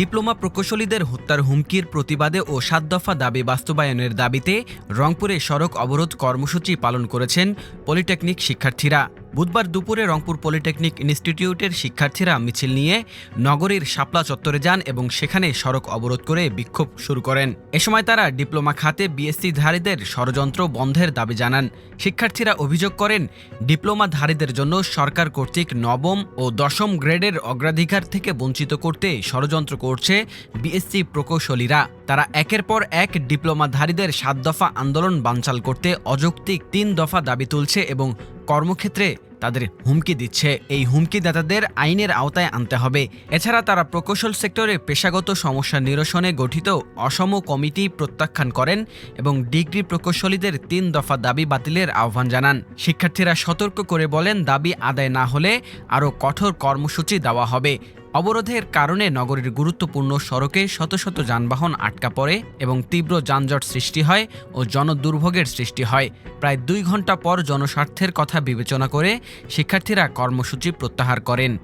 Diploma প্রকৌশলীদের হত্যার হুমকির প্রতিবাদে ও সাত দফা দাবি বাস্তবায়নের দাবিতে রংপুরে সড়ক অবরোধ কর্মসূচি পালন করেছেন পলিটেকনিক শিক্ষার্থীরা। বুধবার দুপুরে রংপুর পলিটেকনিক ইনস্টিটিউটের শিক্ষার্থীরা মিছিল নিয়ে নগরীর শাপলা চত্বরে যান এবং সেখানে সড়ক অবরোধ করে বিক্ষোভ শুরু করেন। এ সময় তারা ডিপ্লোমা খাতে বিএসসিধারীদের ষড়যন্ত্র বন্ধের দাবি জানান। শিক্ষার্থীরা অভিযোগ করেন, ডিপ্লোমাধারীদের জন্য সরকার কর্তৃক নবম ও দশম গ্রেডের অগ্রাধিকার থেকে বঞ্চিত করতে ষড়যন্ত্র করছে বিএসসি প্রকৌশলীরা। তারা একের পর এক ডিপ্লোমাধারীদের সাত দফা আন্দোলন বানচাল করতে অযৌক্তিক তিন দফা দাবি তুলছে এবং কর্মক্ষেত্রে তাদের হুমকি দিচ্ছে। এই হুমকিদাতাদের আইনের আওতায় আনতে হবে। এছাড়া তারা প্রকৌশল সেক্টরে পেশাগত সমস্যা নিরসনে গঠিত অসম কমিটি প্রত্যাখ্যান করেন এবং ডিগ্রি প্রকৌশলীদের তিন দফা দাবি বাতিলের আহ্বান জানান। শিক্ষার্থীরা সতর্ক করে বলেন, দাবি আদায় না হলে আরও কঠোর কর্মসূচি দেওয়া হবে। অবরোধের কারণে নগরীর গুরুত্বপূর্ণ সড়কে শত শত যানবাহন আটকা পড়ে এবং তীব্র যানজট সৃষ্টি হয় ও জনদুর্ভোগের সৃষ্টি হয়। প্রায় দুই ঘণ্টা পর জনস্বার্থের কথা বিবেচনা করে শিক্ষার্থীরা কর্মসূচি প্রত্যাহার করেন।